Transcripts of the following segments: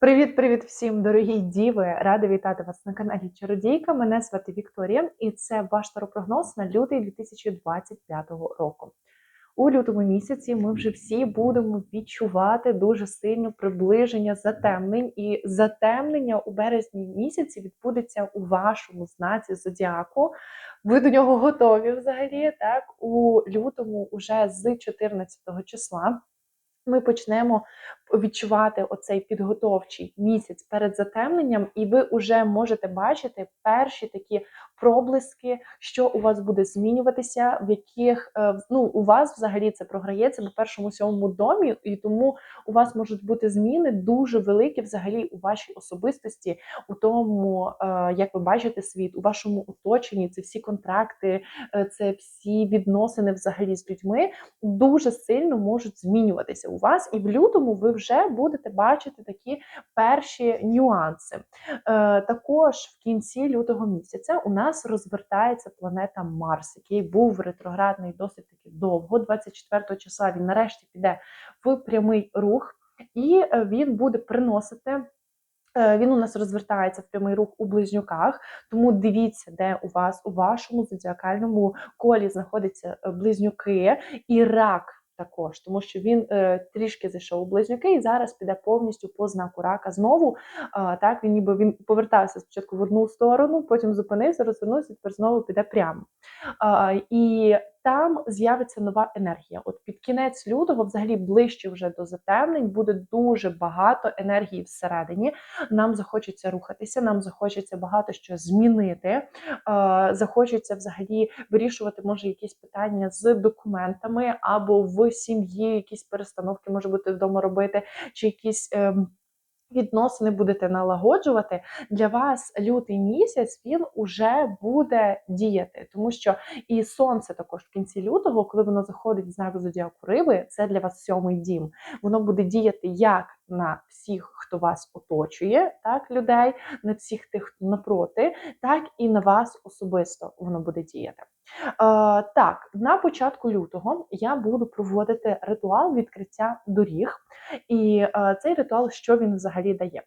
Привіт-привіт всім, дорогі діви! Рада вітати вас на каналі Чародійка. Мене звати Вікторія, і це ваш таропрогноз на лютий 2025 року. У лютому місяці ми вже всі будемо відчувати дуже сильно приближення затемнень, і затемнення у березні місяці відбудеться у вашому знаці зодіаку. Ви до нього готові взагалі. Так, у лютому, уже з 14 числа. Ми почнемо відчувати оцей підготовчий місяць перед затемненням, і ви вже можете бачити перші такі проблиски, що у вас буде змінюватися, в яких е, ну у вас взагалі це програється на першому сьомому домі, і тому у вас можуть бути зміни дуже великі, взагалі, у вашій особистості, у тому, е, як ви бачите світ, у вашому оточенні, це всі контракти, е, це всі відносини взагалі з людьми дуже сильно можуть змінюватися у вас, і в лютому ви вже будете бачити такі перші нюанси. Також в кінці лютого місяця у нас розвертається планета Марс, який був ретроградний досить таки довго. 24 числа він нарешті піде в прямий рух, і е, він буде приносити. Е, він у нас розвертається в прямий рух у близнюках, тому дивіться, де у вас у вашому зодіакальному колі знаходяться близнюки і рак також, тому що він е, трішки зайшов у близнюки і зараз піде повністю по знаку рака знову. Е, так він ніби він повертався спочатку в одну сторону, потім зупинився, розвернувся, тепер знову піде прямо. Е, і там з'явиться нова енергія. От під кінець лютого, взагалі ближче вже до затемнень, буде дуже багато енергії всередині. Нам захочеться рухатися, нам захочеться багато що змінити. Захочеться взагалі вирішувати, може, якісь питання з документами або в сім'ї, якісь перестановки може бути вдома робити, чи якісь. Відносини будете налагоджувати, для вас лютий місяць він уже буде діяти, тому що і сонце також в кінці лютого, коли воно заходить в знак зодіаку риби, це для вас сьомий дім. Воно буде діяти як на всіх, хто вас оточує, так, людей, на всіх тих, хто напроти, так і на вас особисто воно буде діяти. Е, так, на початку лютого я буду проводити ритуал відкриття доріг, і е, цей ритуал, що він взагалі дає?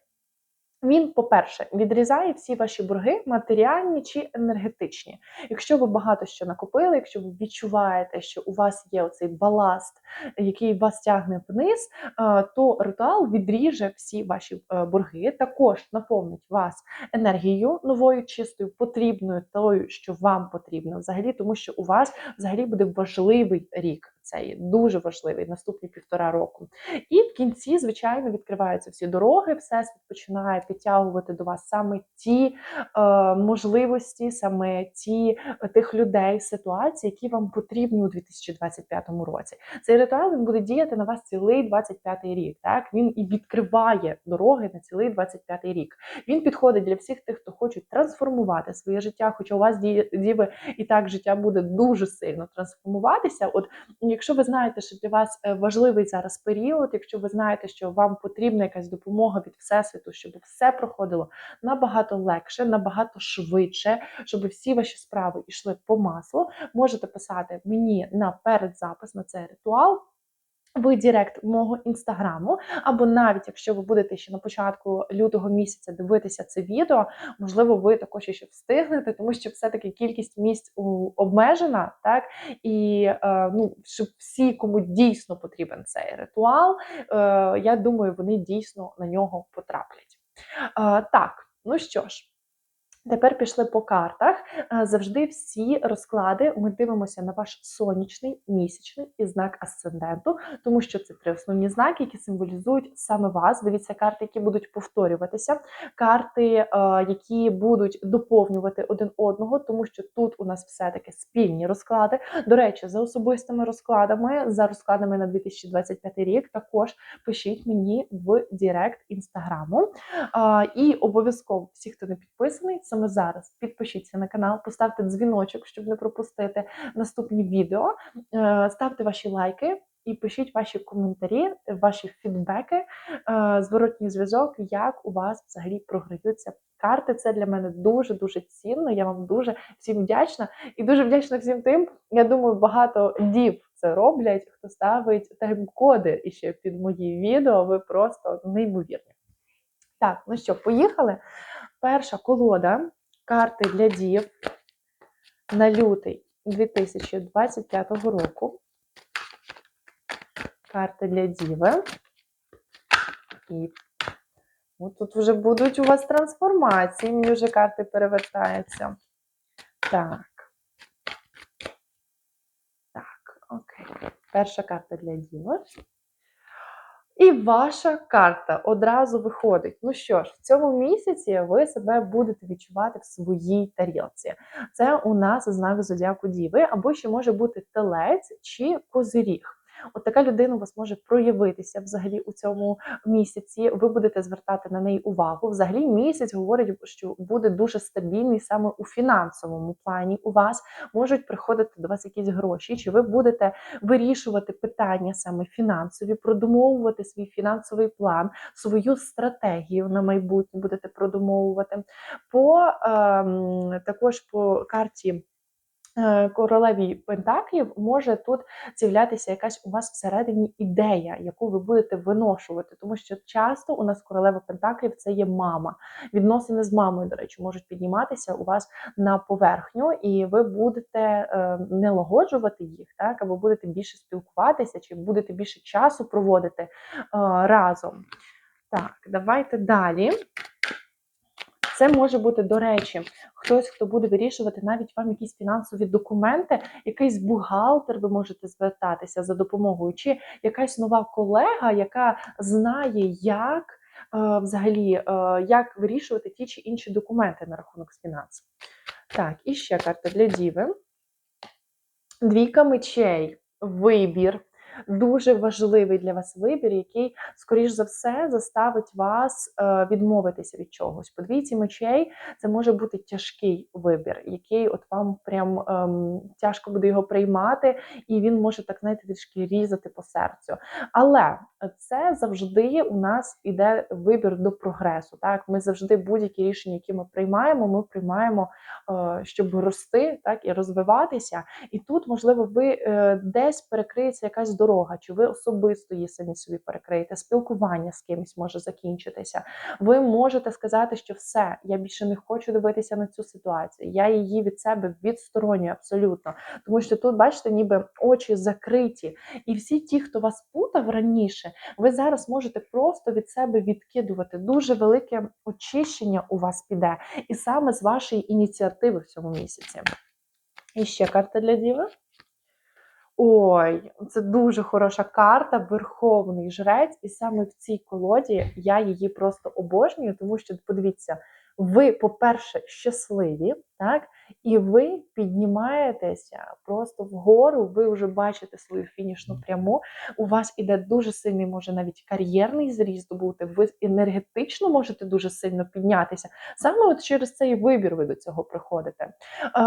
Він, по-перше, відрізає всі ваші борги, матеріальні чи енергетичні. Якщо ви багато що накопили, якщо ви відчуваєте, що у вас є оцей баласт, який вас тягне вниз, то ритуал відріже всі ваші е, борги, також наповнить вас енергією новою, чистою, потрібною, тою, що вам потрібно взагалі, тому що у вас взагалі буде важливий рік. Цей дуже важливий наступні півтора року. І в кінці, звичайно, відкриваються всі дороги, все починає підтягувати до вас саме ті е, можливості, саме ті е, тих людей, ситуації, які вам потрібні у 2025 році. Цей ритуал він буде діяти на вас цілий 25-й рік. Так він і відкриває дороги на цілий 25-й рік. Він підходить для всіх тих, хто хочуть трансформувати своє життя. Хоча у вас діви і так життя буде дуже сильно трансформуватися. От якщо ви знаєте, що для вас е, важливий зараз період, якщо ви знаєте, що вам потрібна якась допомога від всесвіту, щоб все проходило набагато легше, набагато швидше, щоб всі ваші справи йшли по маслу, можете писати мені на передзапис на цей ритуал. В Директ мого інстаграму, або навіть якщо ви будете ще на початку лютого місяця дивитися це відео, можливо, ви також ще встигнете, тому що все-таки кількість місць обмежена, так і е, ну, щоб всі, кому дійсно потрібен цей ритуал, е, я думаю, вони дійсно на нього потраплять. Е, так, ну що ж. Тепер пішли по картах. Е, завжди всі розклади ми дивимося на ваш сонячний, місячний і знак асценденту, тому що це три основні знаки, які символізують саме вас. Дивіться карти, які будуть повторюватися, карти, е, які будуть доповнювати один одного, тому що тут у нас все-таки спільні розклади. До речі, за особистими розкладами, за розкладами на 2025 рік, також пишіть мені в Директ інстаграму. Е, і обов'язково всі, хто не підписаний саме зараз. Підпишіться на канал, поставте дзвіночок, щоб не пропустити наступні відео. Е, ставте ваші лайки. І пишіть ваші коментарі, ваші фідбеки, е, зворотній зв'язок, як у вас взагалі програються карти. Це для мене дуже дуже цінно. Я вам дуже всім вдячна і дуже вдячна всім тим. Я думаю, багато дів це роблять, хто ставить тайм-коди іще під мої відео. Ви просто неймовірні. Так, ну що, поїхали. Перша колода карти для дів на лютий 2025 року. Карти для діви. І от тут вже будуть у вас трансформації. Мені вже карти перевертаються. Так. Так, окей. Перша карта для діви. І ваша карта одразу виходить. Ну що ж, в цьому місяці ви себе будете відчувати в своїй тарілці. Це у нас знак зодіаку Діви, або ще може бути телець чи козиріг. От така людина у вас може проявитися взагалі у цьому місяці. Ви будете звертати на неї увагу. Взагалі, місяць говорить, що буде дуже стабільний саме у фінансовому плані. У вас можуть приходити до вас якісь гроші, чи ви будете вирішувати питання саме фінансові, продумовувати свій фінансовий план, свою стратегію на майбутнє будете продумовувати. По ем, також по карті. Е, Королеві Пентаклів може тут з'являтися якась у вас всередині ідея, яку ви будете виношувати, тому що часто у нас королева Пентаклів це є мама. Відносини з мамою, до речі, можуть підніматися у вас на поверхню, і ви будете е, не лагоджувати їх, так, а ви будете більше спілкуватися, чи будете більше часу проводити е, разом. Так, давайте далі. Це може бути, до речі, хтось, хто буде вирішувати навіть вам якісь фінансові документи, якийсь бухгалтер, ви можете звертатися за допомогою, чи якась нова колега, яка знає, як е, взагалі е, як вирішувати ті чи інші документи на рахунок з фінансів. Так, і ще карта для діви. Двійка мечей, вибір. Дуже важливий для вас вибір, який, скоріш за все, заставить вас е, відмовитися від чогось. По двійці мечей це може бути тяжкий вибір, який от вам прям ем, тяжко буде його приймати, і він може так знаєте трішки різати по серцю. Але це завжди у нас іде вибір до прогресу. Так, ми завжди будь-які рішення, які ми приймаємо, ми приймаємо, е, щоб рости, так і розвиватися. І тут, можливо, ви е, десь перекриється якась дорога, чи ви особисто її самі собі перекриєте, спілкування з кимось може закінчитися. Ви можете сказати, що все, я більше не хочу дивитися на цю ситуацію. Я її від себе відсторонюю абсолютно. Тому що тут, бачите, ніби очі закриті. І всі ті, хто вас путав раніше, ви зараз можете просто від себе відкидувати. Дуже велике очищення у вас піде, і саме з вашої ініціативи в цьому місяці. І ще карта для діви. Ой, це дуже хороша карта, Верховний Жрець, і саме в цій колоді я її просто обожнюю, тому що подивіться, ви, по-перше, щасливі, так? І ви піднімаєтеся просто вгору, ви вже бачите свою фінішну пряму. У вас іде дуже сильний, може навіть кар'єрний зріст бути. Ви енергетично можете дуже сильно піднятися. Саме от через цей вибір ви до цього приходите.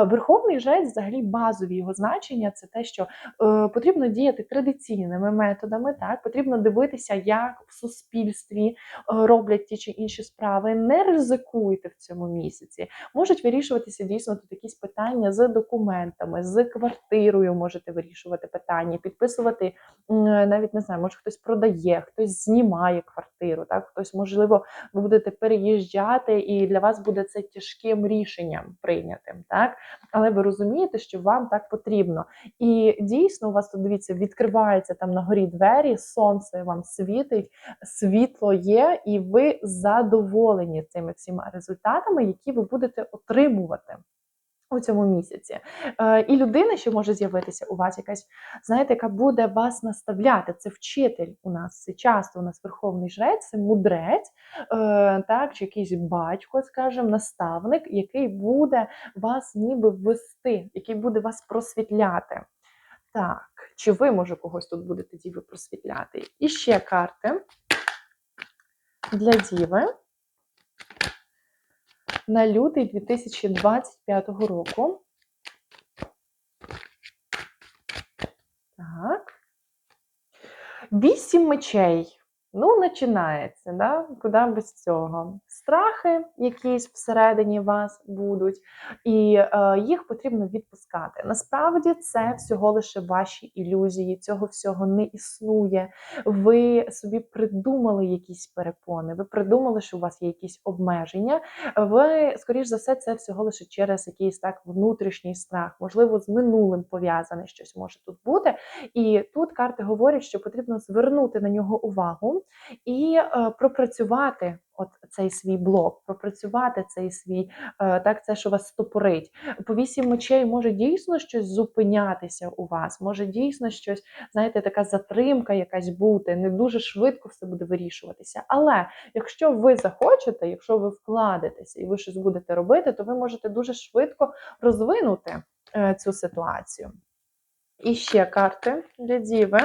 Верховний жрець, взагалі, базові його значення це те, що е, потрібно діяти традиційними методами. Так, потрібно дивитися, як в суспільстві е, роблять ті чи інші справи. Не ризикуйте в цьому місяці. Можуть вирішуватися дійсно тут якісь питання з документами, з квартирою можете вирішувати питання, підписувати навіть не знаю, може хтось продає, хтось знімає квартиру, так хтось, можливо, ви будете переїжджати, і для вас буде це тяжким рішенням прийнятим, так але ви розумієте, що вам так потрібно. І дійсно, у вас тут дивіться, відкриваються там на горі двері, сонце вам світить, світло є, і ви задоволені цими всіма результатами, які ви будете отримувати. У цьому місяці. Е, і людина, що може з'явитися у вас, якась, знаєте, яка буде вас наставляти. Це вчитель у нас. Це часто у нас верховний жрець, це мудрець, е, так, чи якийсь батько, скажімо, наставник, який буде вас ніби вести, який буде вас просвітляти. Так, чи ви, може, когось тут будете діви просвітляти? І ще карти для діви на лютий 2025 року. Так. Вісім мечей. Ну, починається, да? куди без цього. Страхи якісь всередині вас будуть, і е, їх потрібно відпускати. Насправді це всього лише ваші ілюзії, цього всього не існує. Ви собі придумали якісь перепони, ви придумали, що у вас є якісь обмеження. Ви, скоріш за все, це всього лише через якийсь так внутрішній страх, можливо, з минулим пов'язане щось може тут бути. І тут карти говорять, що потрібно звернути на нього увагу і е, пропрацювати от цей свій блок, пропрацювати цей свій е, так, це що вас стопорить. По вісім мечей може дійсно щось зупинятися у вас, може дійсно щось, знаєте, така затримка якась бути, не дуже швидко все буде вирішуватися. Але якщо ви захочете, якщо ви вкладетеся і ви щось будете робити, то ви можете дуже швидко розвинути е, цю ситуацію. І ще карти для діви.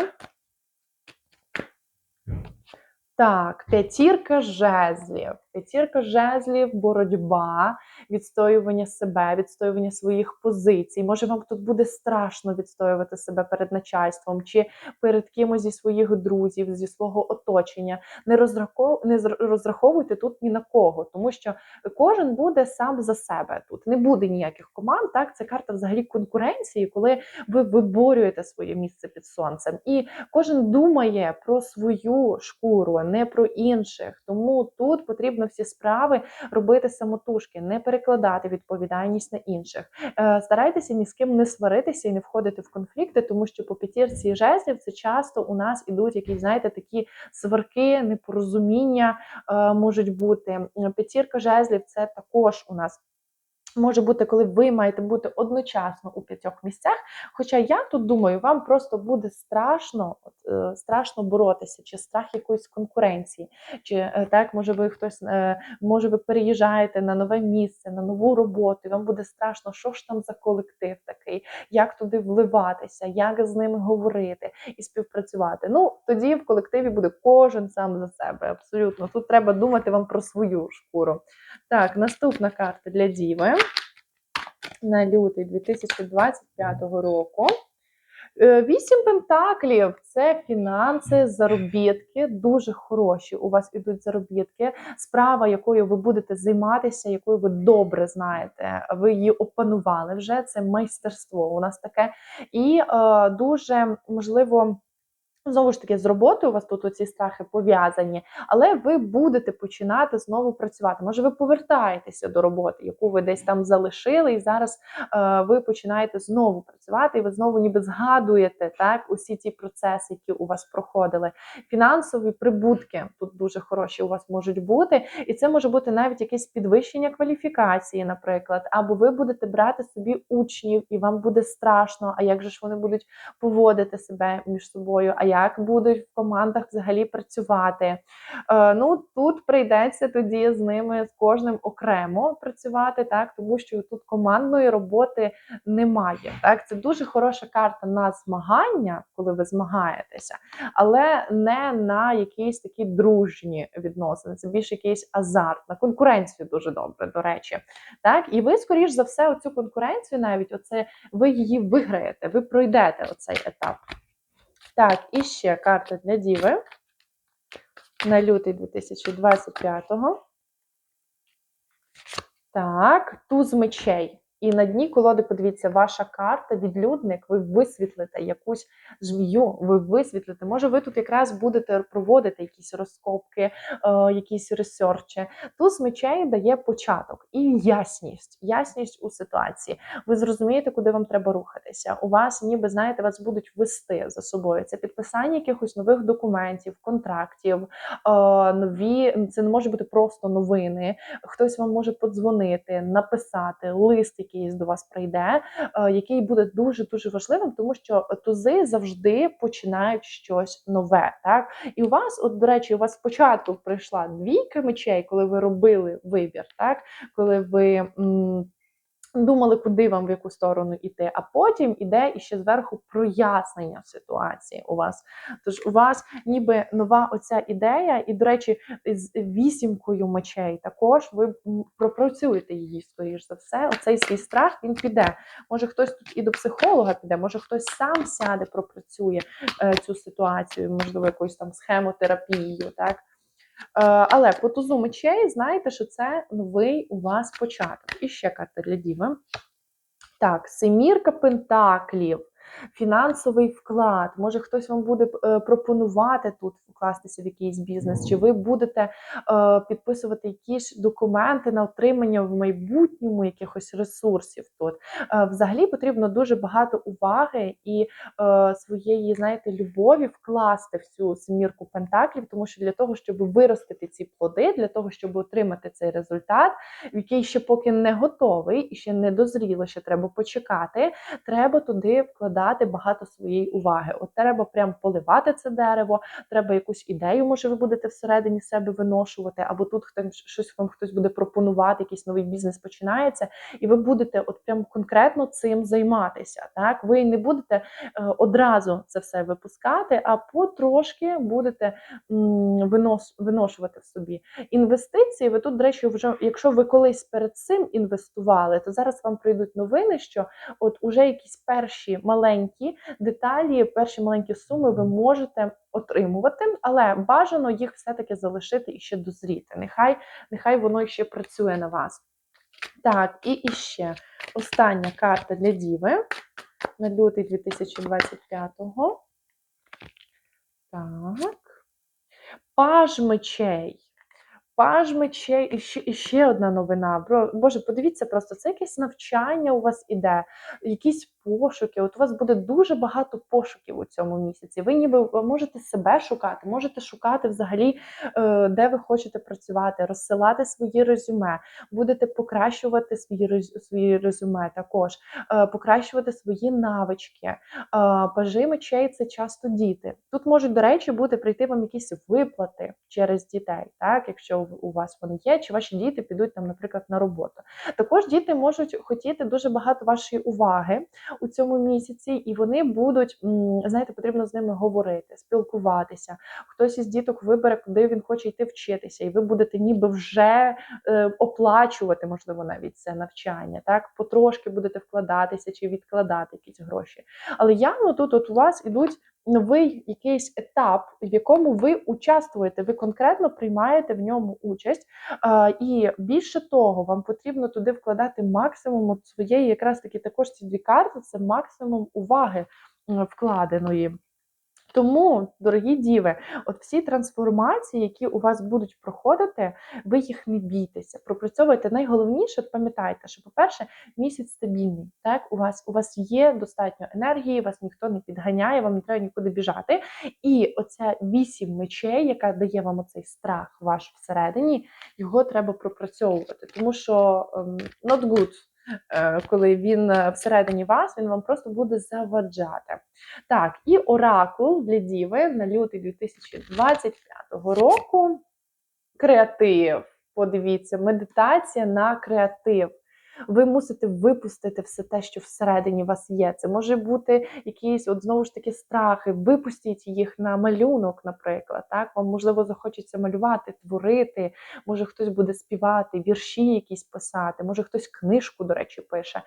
Так, п'ятірка жезлів. П'ятірка жезлів, боротьба, відстоювання себе, відстоювання своїх позицій. Може, вам тут буде страшно відстоювати себе перед начальством чи перед кимось зі своїх друзів, зі свого оточення. Не розраховуйте, не розраховуйте тут ні на кого, тому що кожен буде сам за себе тут. Не буде ніяких команд. Так, це карта взагалі конкуренції, коли ви виборюєте своє місце під сонцем. І кожен думає про свою шкуру, а не про інших. Тому тут потрібно всі справи робити самотужки, не перекладати відповідальність на інших. Е, Старайтеся ні з ким не сваритися і не входити в конфлікти, тому що по п'ятірці жезлів це часто у нас ідуть якісь, знаєте, такі сварки, непорозуміння е, можуть бути. П'ятірка жезлів це також у нас. Може бути, коли ви маєте бути одночасно у п'ятьох місцях. Хоча я тут думаю, вам просто буде страшно, от, е, страшно боротися, чи страх якоїсь конкуренції, чи е, так, може ви хтось, е, може ви переїжджаєте на нове місце, на нову роботу, і вам буде страшно, що ж там за колектив такий, як туди вливатися, як з ними говорити і співпрацювати. Ну, тоді в колективі буде кожен сам за себе. Абсолютно. Тут треба думати вам про свою шкуру. Так, наступна карта для Діви на лютий 2025 року. Е, Вісім пентаклів це фінанси, заробітки, дуже хороші. У вас ідуть заробітки, справа, якою ви будете займатися, якою ви добре знаєте. Ви її опанували вже. Це майстерство. У нас таке, і е, дуже можливо. Знову ж таки, з роботою у вас тут оці страхи пов'язані, але ви будете починати знову працювати. Може, ви повертаєтеся до роботи, яку ви десь там залишили, і зараз е, ви починаєте знову працювати, і ви знову ніби згадуєте так усі ті процеси, які у вас проходили. Фінансові прибутки тут дуже хороші у вас можуть бути, і це може бути навіть якесь підвищення кваліфікації, наприклад, або ви будете брати собі учнів, і вам буде страшно. А як же ж вони будуть поводити себе між собою? А як будуть в командах взагалі працювати. Е, ну тут прийдеться тоді з ними з кожним окремо працювати, так тому що тут командної роботи немає. Так, це дуже хороша карта на змагання, коли ви змагаєтеся, але не на якісь такі дружні відносини. Це більш якийсь азарт, на конкуренцію дуже добре, до речі. Так, і ви, скоріш за все, оцю конкуренцію, навіть оце ви її виграєте, ви пройдете оцей етап. Так, і ще карта для Діви на лютий 2025-го. Так, туз мечей. І на дні колоди, подивіться, ваша карта, відлюдник, ви висвітлите якусь змію, ви висвітлите. Може, ви тут якраз будете проводити якісь розкопки, е, якісь ресерчі. Туз мечей дає початок і ясність, ясність у ситуації. Ви зрозумієте, куди вам треба рухатися. У вас, ніби знаєте, вас будуть вести за собою. Це підписання якихось нових документів, контрактів, е, нові. Це не може бути просто новини. Хтось вам може подзвонити, написати лист якийсь до вас прийде, е, який буде дуже дуже важливим, тому що тузи завжди починають щось нове. Так і у вас, от до речі, у вас спочатку прийшла двійка мечей, коли ви робили вибір, так коли ви. Думали, куди вам в яку сторону йти, а потім іде іще зверху прояснення ситуації у вас. Тож у вас ніби нова оця ідея, і, до речі, з вісімкою мечей також ви пропрацюєте її, скоріш за все. Оцей свій страх він піде. Може хтось тут і до психолога піде, може хтось сам сяде, пропрацює е, цю ситуацію, можливо, якоюсь там схемотерапією, так. Е, Але по тузу мечей знаєте, що це новий у вас початок. І ще карта для Діви. Так, семірка пентаклів, фінансовий вклад. Може, хтось вам буде е, пропонувати тут вкластися в якийсь бізнес, чи ви будете е, підписувати якісь документи на отримання в майбутньому якихось ресурсів тут. Е, взагалі потрібно дуже багато уваги і своєї, знаєте, любові вкласти в цю семірку пентаклів, тому що для того, щоб виростити ці плоди, для того, щоб отримати цей результат, який ще поки не готовий і ще не дозріло, ще треба почекати. Треба туди вкладати багато своєї уваги. От треба прям поливати це дерево, треба якусь ідею, може, ви будете всередині себе виношувати, або тут щось вам хтось буде пропонувати, якийсь новий бізнес починається, і ви будете от прям конкретно цим займатися. Так, ви не будете е, одразу це все випускати, а потрошки будете винос, виношувати в собі. Інвестиції, ви тут, до речі, вже якщо ви колись перед цим інвестували, то зараз вам прийдуть новини, що от уже якісь перші маленькі деталі, перші маленькі суми ви можете отримувати, але бажано їх все-таки залишити і ще дозріти. Нехай, нехай воно ще працює на вас. Так, і іще остання карта для Діви на лютий 2025-го. Так. Паж мечей. Паж мечей, і ще, і ще одна новина. Боже, подивіться просто, це якесь навчання у вас іде, якісь пошуки. От у вас буде дуже багато пошуків у цьому місяці. Ви ніби ви можете себе шукати, можете шукати взагалі, е, де ви хочете працювати, розсилати свої резюме, будете покращувати свої, свої резюме також, е, покращувати свої навички. Е, Пажи мечей це часто діти. Тут можуть, до речі, бути прийти вам якісь виплати через дітей, так, якщо у вас вони є, чи ваші діти підуть там, наприклад, на роботу. Також діти можуть хотіти дуже багато вашої уваги у цьому місяці, і вони будуть, знаєте, потрібно з ними говорити, спілкуватися. Хтось із діток вибере, куди він хоче йти вчитися, і ви будете ніби вже е, оплачувати, можливо, навіть це навчання. Так, потрошки будете вкладатися чи відкладати якісь гроші. Але явно тут от у вас ідуть новий якийсь етап, в якому ви участвуєте, ви конкретно приймаєте в ньому участь. І більше того, вам потрібно туди вкладати максимум от своєї, якраз таки також ці дві карти це максимум уваги вкладеної. Тому, дорогі діви, от всі трансформації, які у вас будуть проходити, ви їх не бійтеся, пропрацьовуйте. Найголовніше, пам'ятайте, що, по-перше, місяць стабільний. Так, у вас у вас є достатньо енергії, вас ніхто не підганяє, вам не треба нікуди біжати. І оця вісім мечей, яка дає вам оцей страх ваш всередині, його треба пропрацьовувати, тому що ем, not good. Е, Коли він е, всередині вас, він вам просто буде заваджати. Так, і оракул для Діви на лютий 2025 року. Креатив. Подивіться, медитація на креатив. Ви мусите випустити все те, що всередині вас є. Це може бути якісь, от знову ж таки, страхи. Випустіть їх на малюнок, наприклад. Так, вам можливо захочеться малювати, творити. Може, хтось буде співати, вірші якісь писати, може хтось книжку, до речі, пише.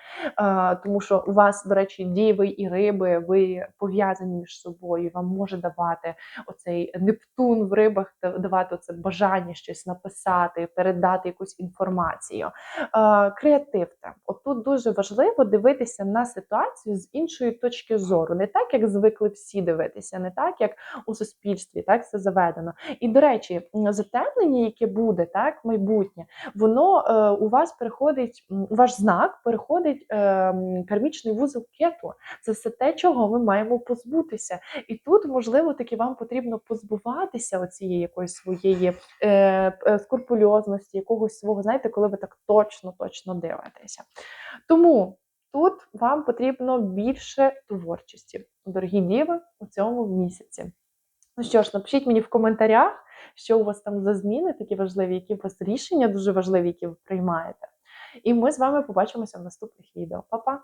Тому що у вас, до речі, діви і риби, ви пов'язані між собою. Вам може давати оцей Нептун в рибах, давати оце бажання щось написати, передати якусь інформацію. Е, Креативте. От тут дуже важливо дивитися на ситуацію з іншої точки зору, не так, як звикли всі дивитися, не так, як у суспільстві, так це заведено. І до речі, затемнення, яке буде, так, майбутнє, воно е, у вас переходить, ваш знак переходить е, кармічний вузол кету. Це все те, чого ми маємо позбутися. І тут, можливо, таки вам потрібно позбуватися оцієї якоїсь своєї е, е, скрупульозності, якогось свого, знаєте, коли ви так точно, точно дивитеся. Тому тут вам потрібно більше творчості, дорогі діви, у цьому місяці. Ну що ж, напишіть мені в коментарях, що у вас там за зміни такі важливі, які у вас рішення дуже важливі, які ви приймаєте. І ми з вами побачимося в наступних відео. Па-па!